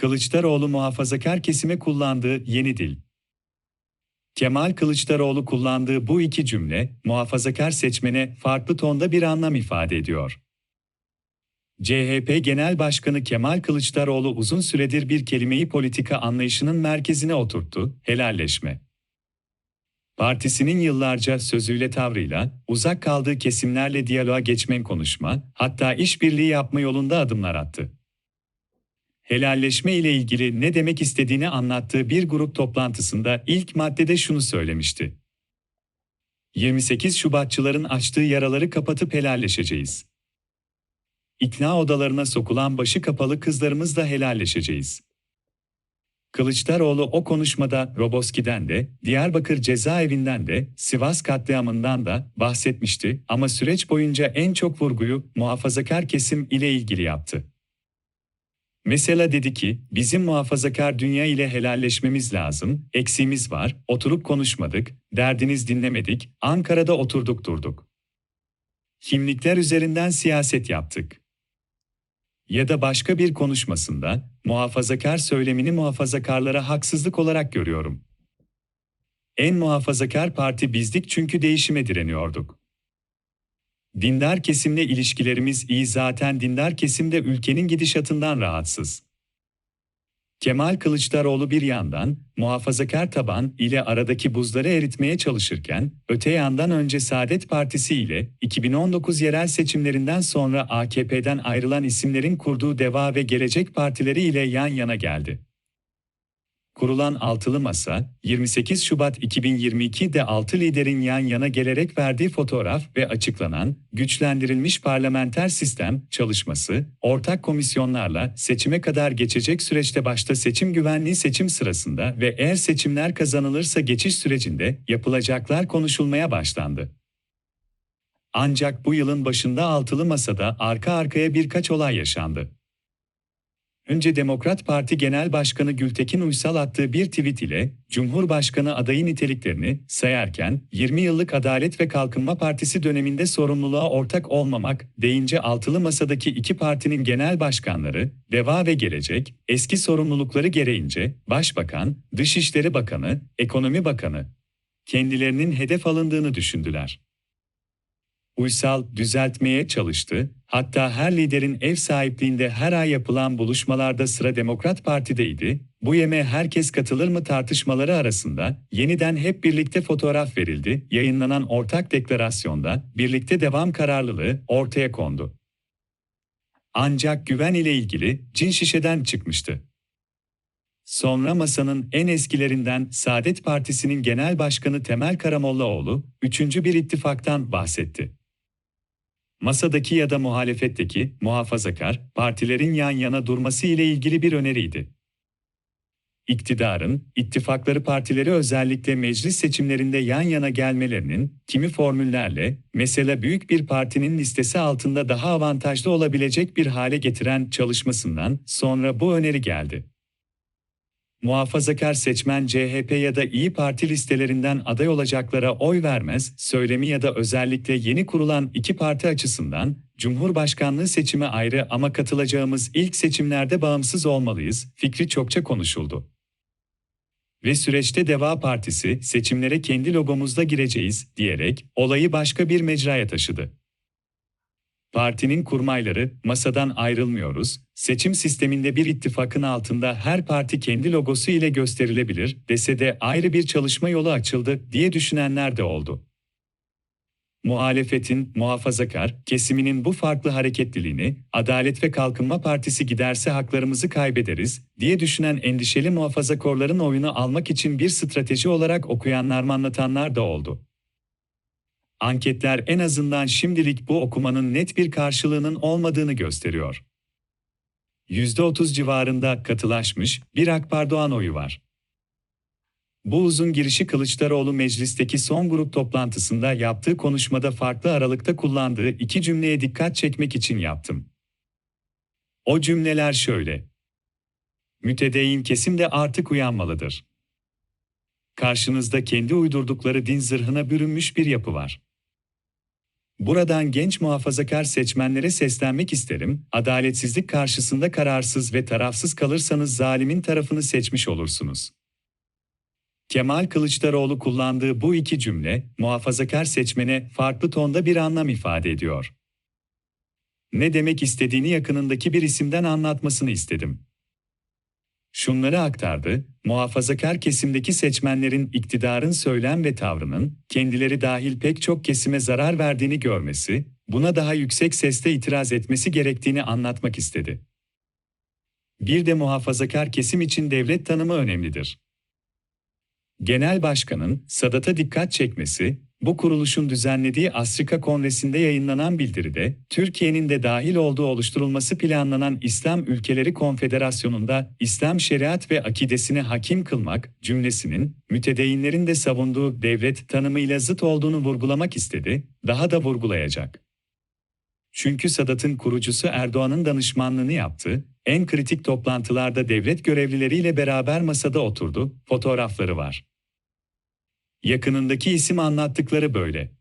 Kılıçdaroğlu muhafazakar kesime kullandığı yeni dil. Kemal Kılıçdaroğlu kullandığı bu iki cümle, muhafazakar seçmene farklı tonda bir anlam ifade ediyor. CHP Genel Başkanı Kemal Kılıçdaroğlu uzun süredir bir kelimeyi politika anlayışının merkezine oturttu, helalleşme. Partisinin yıllarca sözüyle tavrıyla, uzak kaldığı kesimlerle diyaloğa geçmen konuşma, hatta işbirliği yapma yolunda adımlar attı helalleşme ile ilgili ne demek istediğini anlattığı bir grup toplantısında ilk maddede şunu söylemişti. 28 Şubatçıların açtığı yaraları kapatıp helalleşeceğiz. İkna odalarına sokulan başı kapalı kızlarımızla helalleşeceğiz. Kılıçdaroğlu o konuşmada Roboski'den de, Diyarbakır cezaevinden de, Sivas katliamından da bahsetmişti ama süreç boyunca en çok vurguyu muhafazakar kesim ile ilgili yaptı. Mesela dedi ki, bizim muhafazakar dünya ile helalleşmemiz lazım, eksiğimiz var, oturup konuşmadık, derdiniz dinlemedik, Ankara'da oturduk durduk. Kimlikler üzerinden siyaset yaptık. Ya da başka bir konuşmasında, muhafazakar söylemini muhafazakarlara haksızlık olarak görüyorum. En muhafazakar parti bizdik çünkü değişime direniyorduk. Dindar kesimle ilişkilerimiz iyi zaten dindar kesim de ülkenin gidişatından rahatsız. Kemal Kılıçdaroğlu bir yandan muhafazakar taban ile aradaki buzları eritmeye çalışırken, öte yandan önce Saadet Partisi ile 2019 yerel seçimlerinden sonra AKP'den ayrılan isimlerin kurduğu Deva ve Gelecek Partileri ile yan yana geldi. Kurulan altılı masa, 28 Şubat 2022'de altı liderin yan yana gelerek verdiği fotoğraf ve açıklanan güçlendirilmiş parlamenter sistem çalışması, ortak komisyonlarla seçime kadar geçecek süreçte başta seçim güvenliği seçim sırasında ve eğer seçimler kazanılırsa geçiş sürecinde yapılacaklar konuşulmaya başlandı. Ancak bu yılın başında altılı masada arka arkaya birkaç olay yaşandı. Önce Demokrat Parti Genel Başkanı Gültekin Uysal attığı bir tweet ile Cumhurbaşkanı adayı niteliklerini sayarken 20 yıllık Adalet ve Kalkınma Partisi döneminde sorumluluğa ortak olmamak deyince altılı masadaki iki partinin genel başkanları, Deva ve Gelecek, eski sorumlulukları gereğince Başbakan, Dışişleri Bakanı, Ekonomi Bakanı kendilerinin hedef alındığını düşündüler. Uysal düzeltmeye çalıştı, hatta her liderin ev sahipliğinde her ay yapılan buluşmalarda sıra Demokrat Parti'deydi, bu yeme herkes katılır mı tartışmaları arasında yeniden hep birlikte fotoğraf verildi, yayınlanan ortak deklarasyonda birlikte devam kararlılığı ortaya kondu. Ancak güven ile ilgili cin şişeden çıkmıştı. Sonra masanın en eskilerinden Saadet Partisi'nin Genel Başkanı Temel Karamollaoğlu, üçüncü bir ittifaktan bahsetti masadaki ya da muhalefetteki muhafazakar partilerin yan yana durması ile ilgili bir öneriydi. İktidarın, ittifakları partileri özellikle meclis seçimlerinde yan yana gelmelerinin, kimi formüllerle, mesela büyük bir partinin listesi altında daha avantajlı olabilecek bir hale getiren çalışmasından sonra bu öneri geldi muhafazakar seçmen CHP ya da İyi Parti listelerinden aday olacaklara oy vermez, söylemi ya da özellikle yeni kurulan iki parti açısından, Cumhurbaşkanlığı seçimi ayrı ama katılacağımız ilk seçimlerde bağımsız olmalıyız, fikri çokça konuşuldu. Ve süreçte Deva Partisi, seçimlere kendi logomuzda gireceğiz, diyerek, olayı başka bir mecraya taşıdı. Partinin kurmayları, masadan ayrılmıyoruz, seçim sisteminde bir ittifakın altında her parti kendi logosu ile gösterilebilir dese de ayrı bir çalışma yolu açıldı diye düşünenler de oldu. Muhalefetin, muhafazakar, kesiminin bu farklı hareketliliğini, Adalet ve Kalkınma Partisi giderse haklarımızı kaybederiz, diye düşünen endişeli muhafazakorların oyunu almak için bir strateji olarak okuyanlar anlatanlar da oldu. Anketler en azından şimdilik bu okumanın net bir karşılığının olmadığını gösteriyor. %30 civarında katılaşmış bir Akpardoğan oyu var. Bu uzun girişi Kılıçdaroğlu meclisteki son grup toplantısında yaptığı konuşmada farklı aralıkta kullandığı iki cümleye dikkat çekmek için yaptım. O cümleler şöyle. Mütedeyyin kesim de artık uyanmalıdır. Karşınızda kendi uydurdukları din zırhına bürünmüş bir yapı var. Buradan genç muhafazakar seçmenlere seslenmek isterim. Adaletsizlik karşısında kararsız ve tarafsız kalırsanız zalimin tarafını seçmiş olursunuz. Kemal Kılıçdaroğlu kullandığı bu iki cümle, muhafazakar seçmene farklı tonda bir anlam ifade ediyor. Ne demek istediğini yakınındaki bir isimden anlatmasını istedim. Şunları aktardı, muhafazakar kesimdeki seçmenlerin iktidarın söylem ve tavrının, kendileri dahil pek çok kesime zarar verdiğini görmesi, buna daha yüksek sesle itiraz etmesi gerektiğini anlatmak istedi. Bir de muhafazakar kesim için devlet tanımı önemlidir. Genel Başkan'ın Sadat'a dikkat çekmesi, bu kuruluşun düzenlediği Afrika Kongresi'nde yayınlanan bildiride, Türkiye'nin de dahil olduğu oluşturulması planlanan İslam Ülkeleri Konfederasyonu'nda İslam şeriat ve akidesini hakim kılmak cümlesinin mütedeyinlerin de savunduğu devlet tanımıyla zıt olduğunu vurgulamak istedi, daha da vurgulayacak. Çünkü Sadat'ın kurucusu Erdoğan'ın danışmanlığını yaptı, en kritik toplantılarda devlet görevlileriyle beraber masada oturdu, fotoğrafları var. Yakınındaki isim anlattıkları böyle.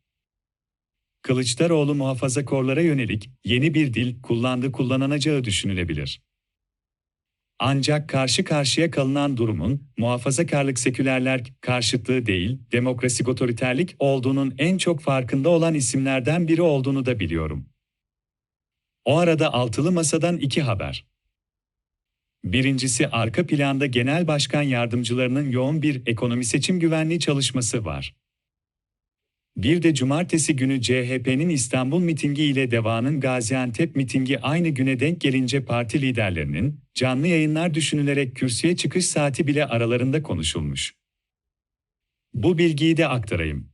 Kılıçdaroğlu muhafazakorlara yönelik yeni bir dil kullandı kullananacağı düşünülebilir. Ancak karşı karşıya kalınan durumun muhafazakarlık sekülerler karşıtlığı değil, demokrasik otoriterlik olduğunun en çok farkında olan isimlerden biri olduğunu da biliyorum. O arada altılı masadan iki haber. Birincisi arka planda genel başkan yardımcılarının yoğun bir ekonomi seçim güvenliği çalışması var. Bir de cumartesi günü CHP'nin İstanbul mitingi ile Deva'nın Gaziantep mitingi aynı güne denk gelince parti liderlerinin canlı yayınlar düşünülerek kürsüye çıkış saati bile aralarında konuşulmuş. Bu bilgiyi de aktarayım.